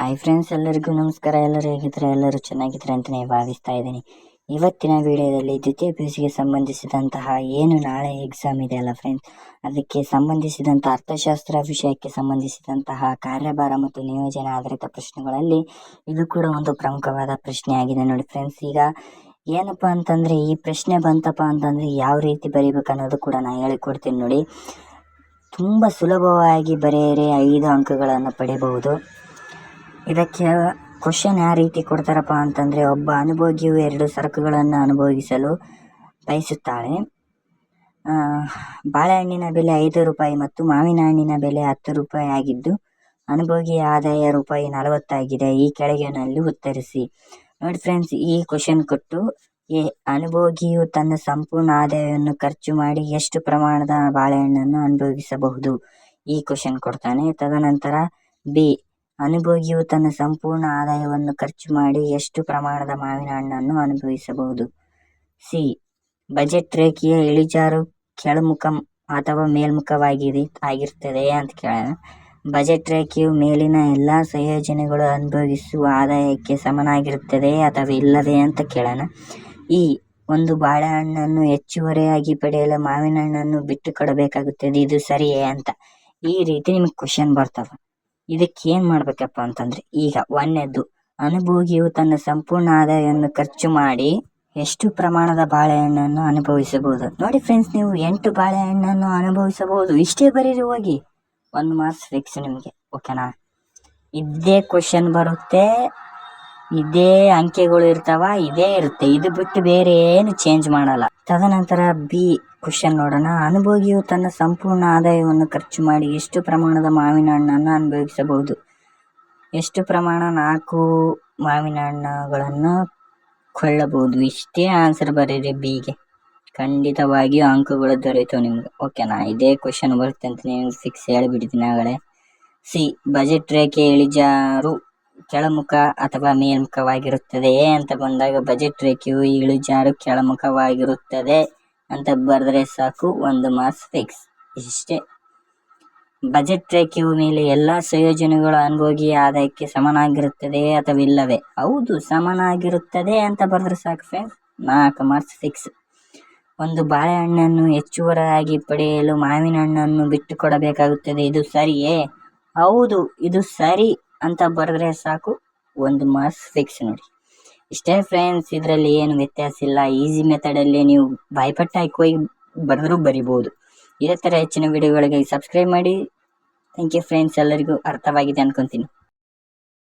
Hi friends ಎಲ್ಲರಿಗೂ ನಮಸ್ಕಾರ. ಎಲ್ಲರೂ ಹೇಗಿದ್ರೆ? ಎಲ್ಲರೂ ಚೆನ್ನಾಗಿದ್ರೆ ಅಂತಲೇ ಭಾವಿಸ್ತಾ ಇದ್ದೀನಿ. ಇವತ್ತಿನ ವಿಡಿಯೋದಲ್ಲಿ ದ್ವಿತೀಯ ಪಿ ಗೆ ಸಂಬಂಧಿಸಿದಂತಹ ಏನು ನಾಳೆ ಎಕ್ಸಾಮ್ ಇದೆ ಅಲ್ಲ ಫ್ರೆಂಡ್ಸ್ ಅದಕ್ಕೆ ಸಂಬಂಧಿಸಿದಂಥ ಅರ್ಥಶಾಸ್ತ್ರ ವಿಷಯಕ್ಕೆ ಸಂಬಂಧಿಸಿದಂತಹ ಕಾರ್ಯಭಾರ ಮತ್ತು ನಿಯೋಜನೆ ಆಧಾರಿತ ಪ್ರಶ್ನೆಗಳಲ್ಲಿ ಇದು ಕೂಡ ಒಂದು ಪ್ರಮುಖವಾದ ಪ್ರಶ್ನೆ ಆಗಿದೆ ನೋಡಿ ಫ್ರೆಂಡ್ಸ್ ಈಗ ಏನಪ್ಪ ಅಂತಂದರೆ ಈ ಪ್ರಶ್ನೆ ಬಂತಪ್ಪ ಅಂತಂದರೆ ಯಾವ ರೀತಿ ಬರೀಬೇಕು ಅನ್ನೋದು ಕೂಡ ನಾನು ಹೇಳಿಕೊಡ್ತೀನಿ ನೋಡಿ. ತುಂಬ ಸುಲಭವಾಗಿ ಬರೆಯರೆ ಐದು ಅಂಕಗಳನ್ನು ಪಡೆಯಬಹುದು. ಇದಕ್ಕೆ ಕ್ವಶನ್ ಯಾವ ರೀತಿ ಕೊಡ್ತಾರಪ್ಪ ಅಂತಂದರೆ ಒಬ್ಬ ಅನುಭೋಗಿಯು ಎರಡು ಸರಕುಗಳನ್ನು ಅನುಭವಿಸಲು ಬಯಸುತ್ತಾಳೆ. ಬಾಳೆಹಣ್ಣಿನ ಬೆಲೆ ಐದು ರೂಪಾಯಿ ಮತ್ತು ಮಾವಿನ ಹಣ್ಣಿನ ಬೆಲೆ ಹತ್ತು ರೂಪಾಯಿ ಆಗಿದ್ದು, ಅನುಭೋಗಿಯ ಆದಾಯ ರೂಪಾಯಿ ನಲವತ್ತಾಗಿದೆ. ಈ ಕೆಳಗಿನಲ್ಲಿ ಉತ್ತರಿಸಿ. ನೋಡಿ ಫ್ರೆಂಡ್ಸ್ ಈ ಕ್ವಶನ್ ಕೊಟ್ಟು ಎ, ಅನುಭೋಗಿಯು ತನ್ನ ಸಂಪೂರ್ಣ ಆದಾಯವನ್ನು ಖರ್ಚು ಮಾಡಿ ಎಷ್ಟು ಪ್ರಮಾಣದ ಬಾಳೆಹಣ್ಣನ್ನು ಅನುಭವಿಸಬಹುದು ಈ ಕ್ವಶನ್ ಕೊಡ್ತಾನೆ. ತದನಂತರ ಬಿ ಅನುಭೋಗಿಯು ತನ್ನ ಸಂಪೂರ್ಣ ಆದಾಯವನ್ನು ಖರ್ಚು ಮಾಡಿ ಎಷ್ಟು ಪ್ರಮಾಣದ ಮಾವಿನ ಹಣ್ಣನ್ನು ಅನುಭವಿಸಬಹುದು? ಸಿ. ಬಜೆಟ್ ರೇಖೆಯ ಇಳಿಜಾರು ಕೆಳಮುಖ ಅಥವಾ ಮೇಲ್ಮುಖವಾಗಿದೆ ಆಗಿರ್ತದೆ ಅಂತ ಕೇಳ ಬಜೆಟ್ ರೇಖೆಯು ಮೇಲಿನ ಎಲ್ಲಾ ಸಂಯೋಜನೆಗಳು ಅನುಭವಿಸುವ ಆದಾಯಕ್ಕೆ ಸಮನಾಗಿರುತ್ತದೆ ಅಥವಾ ಇಲ್ಲವೇ ಅಂತ ಕೇಳೋಣ. ಈ ಒಂದು ಬಾಳೆಹಣ್ಣನ್ನು ಹೆಚ್ಚುವರಿಯಾಗಿ ಪಡೆಯಲು ಮಾವಿನ ಹಣ್ಣನ್ನು ಬಿಟ್ಟು ಕೊಡಬೇಕಾಗುತ್ತದೆ ಇದು ಸರಿಯೇ ಅಂತ. ಈ ರೀತಿ ನಿಮಗೆ ಕ್ವಶನ್ ಬರ್ತವೆ. ಇದಕ್ಕೆ ಏನು ಮಾಡ್ಬೇಕಪ್ಪ ಅಂತಂದ್ರೆ, ಈಗ ಒಂದನೇದ್ದು, ಅನುಭೋಗಿಯು ತನ್ನ ಸಂಪೂರ್ಣ ಆದಾಯವನ್ನು ಖರ್ಚು ಮಾಡಿ ಎಷ್ಟು ಪ್ರಮಾಣದ ಬಾಳೆಹಣ್ಣನ್ನು ಅನುಭವಿಸಬಹುದು. ನೋಡಿ ಫ್ರೆಂಡ್ಸ್ ನೀವು ಎಂಟು ಬಾಳೆಹಣ್ಣನ್ನು ಅನುಭವಿಸಬಹುದು. ಇಷ್ಟೇ ಬರೀರಿ ಹೋಗಿ. ಒಂದು ಮಾರ್ಕ್ಸ್ ಫಿಕ್ಸ್ ನಿಮಗೆ ಓಕೆನಾ ಇದೇ ಕ್ವಶನ್ ಬರುತ್ತೆ. ಇದೇ ಅಂಕೆಗಳು ಇರ್ತಾವ, ಇದೇ ಇರುತ್ತೆ. ಇದು ಬಿಟ್ಟು ಬೇರೆ ಏನು ಚೇಂಜ್ ಮಾಡಲ್ಲ. ತದನಂತರ ಬಿ ಕ್ವಶನ್ ನೋಡೋಣ. ಅನುಭೋಗಿಯು ತನ್ನ ಸಂಪೂರ್ಣ ಆದಾಯವನ್ನು ಖರ್ಚು ಮಾಡಿ ಎಷ್ಟು ಪ್ರಮಾಣದ ಮಾವಿನ ಹಣ್ಣನ್ನು ಅನುಭವಿಸಬಹುದು? ಎಷ್ಟು ಪ್ರಮಾಣ ನಾಲ್ಕು ಮಾವಿನ ಹಣ್ಣುಗಳನ್ನು ಕೊಳ್ಳಬಹುದು? ಇಷ್ಟೇ ಆನ್ಸರ್ ಬರೀರಿ ಬಿಗೆ ಖಂಡಿತವಾಗಿಯೂ ಅಂಕಗಳು ದೊರೆಯುತ್ತವೆ ನಿಮ್ಗೆ. ಓಕೆನಾ ಇದೇ ಕ್ವಶನ್ ಬರುತ್ತೆ ಅಂತ ನೀವು ಫಿಕ್ಸ್ ಹೇಳಿಬಿಡ್ತೀನಿ ಆಗಲೇ. ಸಿ ಬಜೆಟ್ ರೇಖೆ ಇಳಿಜಾರು. ಕೆಳಮುಖ ಅಥವಾ ಮೇಲ್ಮುಖವಾಗಿರುತ್ತದೆ ಅಂತ ಬಂದಾಗ ಬಜೆಟ್ ರೇಖೆಯು ಇಳಿಜಾರು ಕೆಳಮುಖವಾಗಿರುತ್ತದೆ ಅಂತ ಬರೆದ್ರೆ ಸಾಕು, ಒಂದು ಮಾರ್ಕ್ಸ್ ಫಿಕ್ಸ್. ಇಷ್ಟೇ ಬಜೆಟ್ ರೇಖೆಯು ಮೇಲೆ ಎಲ್ಲ ಸಂಯೋಜನೆಗಳು ಅನುಭೋಗಿ ಆದಾಯಕ್ಕೆ ಸಮನಾಗಿರುತ್ತದೆ ಅಥವಾ ಇಲ್ಲವೇ? ಹೌದು, ಸಮನಾಗಿರುತ್ತದೆ ಅಂತ ಬರೆದ್ರೆ ಸಾಕು ಫ್ರೆಂಡ್ಸ್ ನಾಲ್ಕು ಮಾರ್ಕ್ಸ್ ಫಿಕ್ಸ್. ಒಂದು ಬಾಳೆಹಣ್ಣನ್ನು ಹೆಚ್ಚುವರಿಯಾಗಿ ಪಡೆಯಲು ಮಾವಿನ ಹಣ್ಣನ್ನು ಬಿಟ್ಟು ಕೊಡಬೇಕಾಗುತ್ತದೆ ಇದು ಸರಿಯೇ? ಹೌದು, ಇದು ಸರಿ. ಅಂತ ಬರೆದ್ರೆ ಸಾಕು. ಒಂದು ಮಾರ್ಕ್ಸ್ ಫಿಕ್ಸ್ ನೋಡಿ. ಇಷ್ಟೇ ಫ್ರೆಂಡ್ಸ್ ಇದರಲ್ಲಿ ಏನು ವ್ಯತ್ಯಾಸ ಇಲ್ಲ. ಈಸಿ ಮೆಥಡಲ್ಲಿ ನೀವು ಬಾಯ್ಪಟ್ಟ ಹಾಕಿ ಹೋಗಿ ಬರೆದ್ರೂ ಬರಿಬೋದು. ಇದೇ ಥರ ಹೆಚ್ಚಿನ ವಿಡಿಯೋಗಳಿಗೆ ಸಬ್ಸ್ಕ್ರೈಬ್ ಮಾಡಿ. ಥ್ಯಾಂಕ್ ಯು ಫ್ರೆಂಡ್ಸ್ ಎಲ್ಲರಿಗೂ ಅರ್ಥವಾಗಿದೆ ಅನ್ಕೊತೀನಿ.